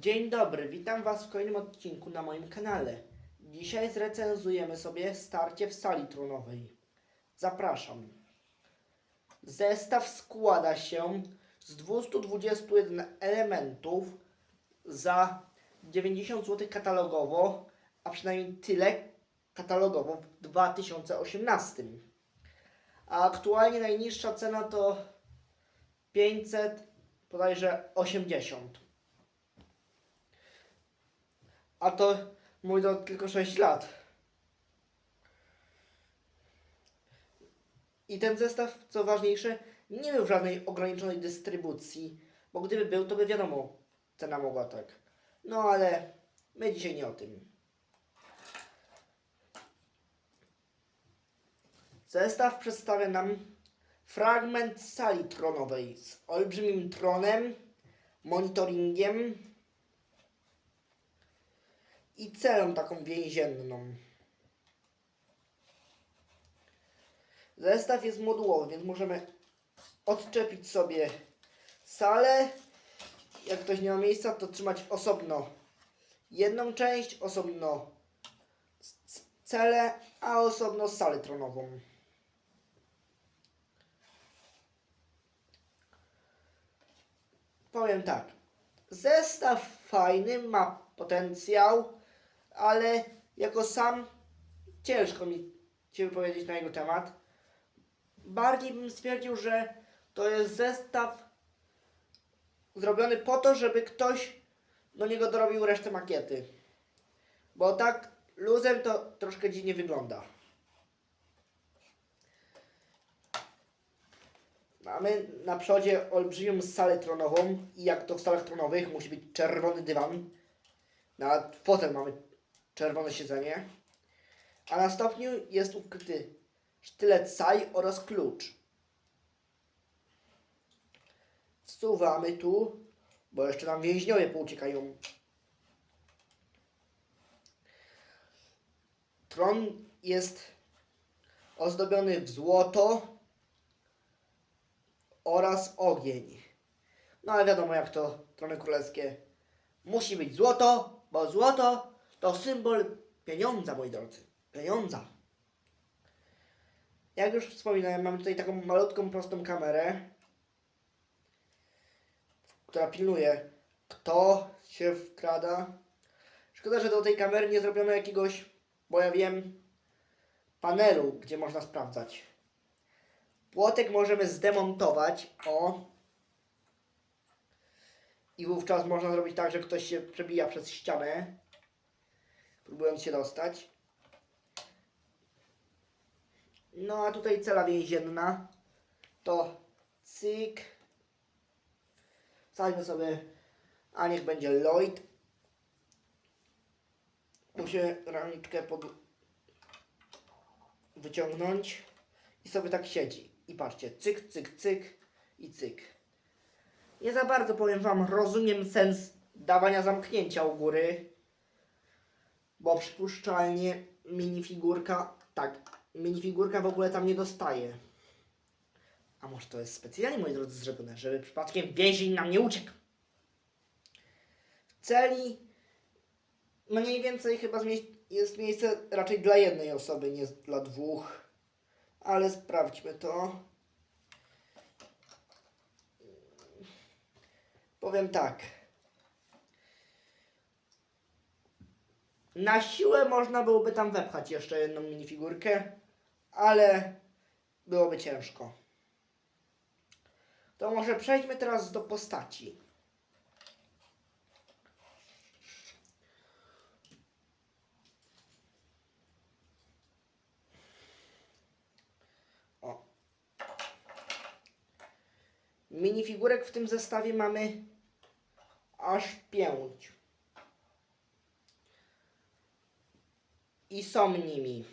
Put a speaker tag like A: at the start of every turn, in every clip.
A: Dzień dobry, witam Was w kolejnym odcinku na moim kanale. Dzisiaj zrecenzujemy sobie starcie w sali tronowej. Zapraszam. Zestaw składa się z 221 elementów za 90 zł katalogowo, a przynajmniej tyle katalogowo w 2018. A aktualnie najniższa cena to 500 bodajże 80. A to mój to tylko 6 lat. I ten zestaw, co ważniejsze, nie był w żadnej ograniczonej dystrybucji, bo gdyby był, to by wiadomo, cena mogła tak. No ale my dzisiaj nie o tym. Zestaw przedstawia nam fragment sali tronowej z olbrzymim tronem, monitoringiem, i celą taką więzienną. Zestaw jest modułowy, więc możemy odczepić sobie salę. Jak ktoś nie ma miejsca, to trzymać osobno jedną część, osobno celę, a osobno salę tronową. Powiem tak. Zestaw fajny, ma potencjał, ale jako sam ciężko mi się wypowiedzieć na jego temat. Bardziej bym stwierdził, że to jest zestaw zrobiony po to, żeby ktoś do niego dorobił resztę makiety. Bo tak luzem to troszkę dziwnie wygląda. Mamy na przodzie olbrzymią salę tronową i jak to w salach tronowych musi być czerwony dywan. Na fotel mamy czerwone siedzenie. A na stopniu jest ukryty sztylet saj oraz klucz. Wsuwamy tu, bo jeszcze nam więźniowie pouciekają. Tron jest ozdobiony w złoto oraz ogień. No ale wiadomo jak to trony królewskie. Musi być złoto, bo złoto to symbol pieniądza, moi drodzy. Pieniądza. Jak już wspominałem, mamy tutaj taką malutką, prostą kamerę, która pilnuje, kto się wkrada. Szkoda, że do tej kamery nie zrobiono jakiegoś, bo ja wiem, panelu, gdzie można sprawdzać. Płotek możemy zdemontować, o. I wówczas można zrobić tak, że ktoś się przebija przez ścianę, próbując się dostać. No a tutaj cela więzienna to cyk. Wsadźmy sobie, a niech będzie Lloyd. Musimy ramiczkę pod... wyciągnąć i sobie tak siedzi. I patrzcie, cyk, cyk, cyk i cyk. Nie za bardzo powiem Wam, rozumiem sens dawania zamknięcia u góry, bo przypuszczalnie minifigurka, tak, minifigurka w ogóle tam nie dostaje. A może to jest specjalnie, moi drodzy, zrobione, żeby przypadkiem więzień nam nie uciekł. W celi mniej więcej chyba jest miejsce raczej dla jednej osoby, nie dla dwóch. Ale sprawdźmy to. Powiem tak. Na siłę można byłoby tam wepchać jeszcze jedną minifigurkę, ale byłoby ciężko. To może przejdźmy teraz do postaci. O. Minifigurek w tym zestawie mamy aż pięć. I są nimi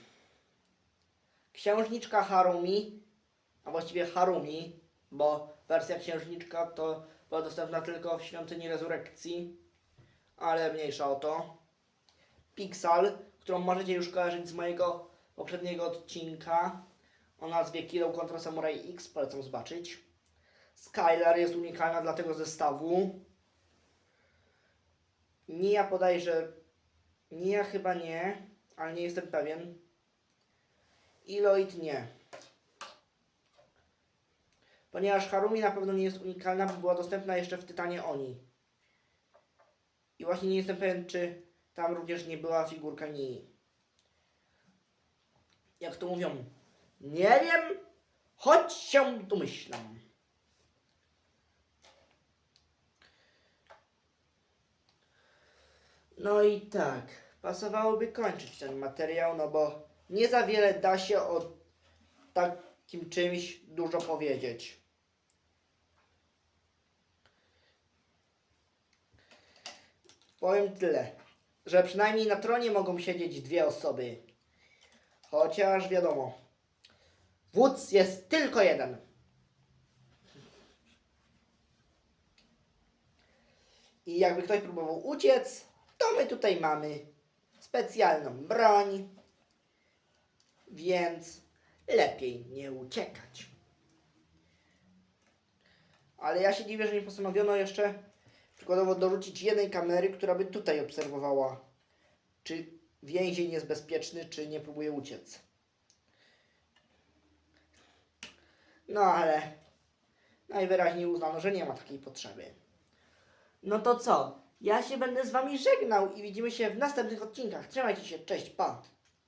A: księżniczka Harumi, a właściwie Harumi, bo wersja księżniczka to była dostępna tylko w Świątyni Rezurekcji, ale mniejsza o to. Pixal, którą możecie już kojarzyć z mojego poprzedniego odcinka o nazwie Kilo kontra Samurai X, polecam zobaczyć. Skylar jest unikalna dla tego zestawu. Nie ja podaję, że nie ja chyba nie, ale nie jestem pewien. Iloid nie. Ponieważ Harumi na pewno nie jest unikalna, bo była dostępna jeszcze w Tytanie Oni. I właśnie nie jestem pewien, czy tam również nie była figurka Nii. Jak to mówią, nie wiem, choć się domyślam. No i tak, pasowałoby kończyć ten materiał, no bo nie za wiele da się o takim czymś dużo powiedzieć. Powiem tyle, że przynajmniej na tronie mogą siedzieć dwie osoby. Chociaż wiadomo, wódz jest tylko jeden. I jakby ktoś próbował uciec, to my tutaj mamy specjalną broń, więc lepiej nie uciekać. Ale ja się dziwię, że nie postanowiono jeszcze przykładowo dorzucić jednej kamery, która by tutaj obserwowała, czy więzień jest bezpieczny, czy nie próbuje uciec. No ale najwyraźniej uznano, że nie ma takiej potrzeby. No to co? Ja się będę z wami żegnał i widzimy się w następnych odcinkach. Trzymajcie się, cześć, pa!